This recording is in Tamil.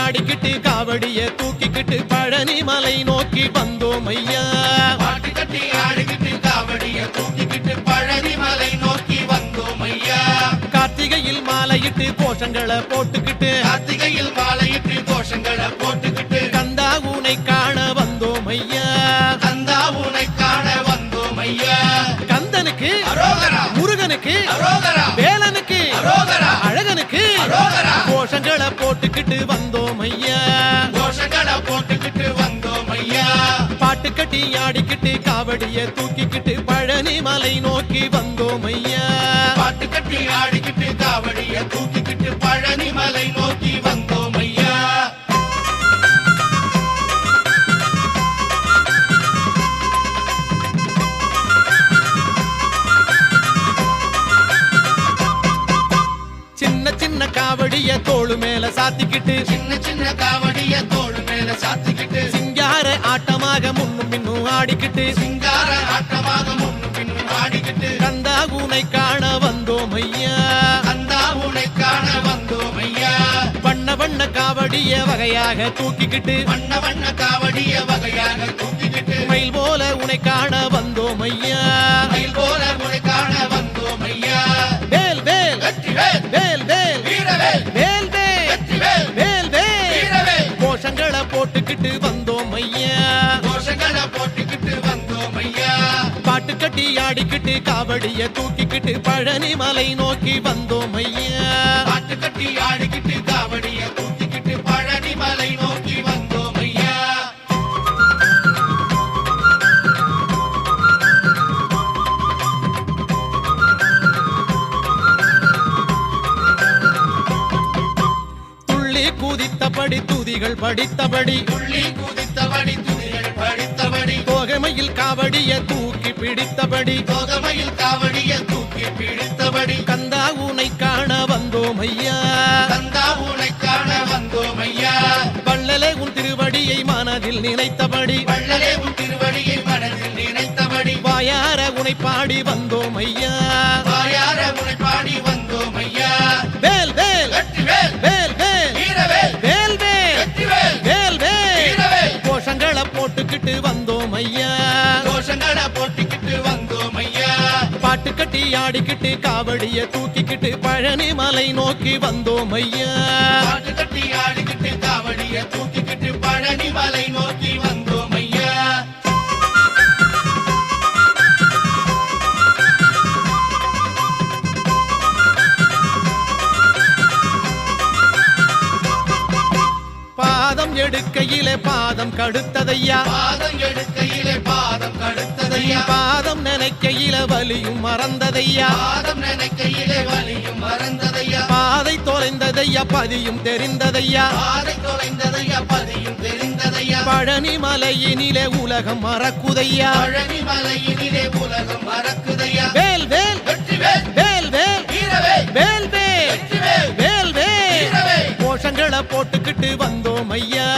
ஆடிக்கிட்டு காவடிய தூக்கிக்கிட்டு பழனி மலை நோக்கி வந்தோம் ஐயா. பாட்டு கட்டி ஆடிக்கிட்டு காவடிய தூக்கிக்கிட்டு பழனி மலை நோக்கி வந்தோம் ஐயா. கார்த்திகையில் மாலையிட்டு கோஷங்களை போட்டுக்கிட்டு கார்த்திகையில் மாலையிட்டு பாட்டு கட்டி ஆடிக்கிட்டு காவடிய தூக்கிக்கிட்டு பழனி மலை நோக்கி வந்தோம் ஐயா. பாட்டு கட்டி ஆடிக்கிட்டு காவடிய தூக்கிக்கிட்டு பழனி மலை நோக்கி வந்தோம் ஐயா. சின்ன சின்ன காவடிய தோளு மேல சாத்திக்கிட்டு சின்ன சின்ன காவடிய தோடு ஆடிக்கிட்டு சிங்கார ஆட்டமாக முன்னும் பின்னும் ஆடிக்கிட்டு கந்தா உனை காண வந்தோம் ஐயா. கந்தா உனை காண வந்தோம் ஐயா. வண்ண வண்ண காவடிய வகையாக தூக்கிக்கிட்டு. வண்ண வண்ண காவடிய வகையாக தூக்கிக்கிட்டு. மயில் போல உனை காண வந்தோம் ஐயா. மயில் போல உனை காண வந்தோம் ஐயா. வேல் வேல். வேல். வேல் வேல். வேல். வேல் வேல். வீரவேல் கோஷங்களை போட்டுக்கிட்டு வந்தோம் ஐயா. கட்டி ஆடிக்கிட்டு காவடிய தூக்கிக்கிட்டு பழனி மலை நோக்கி வந்தோம் ஐயா. பாட்டு கட்டி ஆடிக்கிட்டு காவடிய தூக்கிக்கிட்டு பழனி மலை நோக்கி வந்தோம் ஐயா. துள்ளி குதித்தபடி துதிகள் படித்தபடி துள்ளி குதித்தபடி துதிகள் படித்தபடி தோகமையில் காவடிய தூக்கி பிடித்தபடி தோகமையில் காவடிய தூக்கி பிடித்தபடி கந்தா உனை காண வந்தோம் ஐயா கந்தா உனை காண வந்தோம் ஐயா வள்ளலே உன் திருவடியை மனதில் நினைத்தபடி வள்ளலே உன் திருவடியை மனதில் நினைத்தபடி வாயார உனை பாடி வந்தோம் ஐயா பாட்டு கட்டி ஆடிக்கிட்டு காவடிய தூக்கிக்கிட்டு பழனி மலை நோக்கி வந்தோம் ஐயா. பாட்டு கட்டி ஆடிக்கிட்டு காவடிய தூக்கிக்கிட்டு பழனி மலை நோக்கி வந்தோம் ஐயா. பாதம் எடுக்கையிலே பாதம் கடுத்ததையா? பாதம் எடுக்கையிலே பாதம் கடுத்ததையா? பாதம் நினைக்கையிலே வலியும் மறந்ததையா? பாதை தொலைந்ததையா? பதியும் தெரிந்ததையா? பாதை தொலைந்ததையா? பதியும் தெரிந்ததையா? பழனி மலையினிலே உலகம் மறக்குதையா? பழனி மலையினிலே உலகம் மறக்குதையா? வேல் வேல். வேல் வேல். வேல் வேல். வேல் வேல். கோஷங்களை போட்டுக்கிட்டு வந்தோம் ஐயா.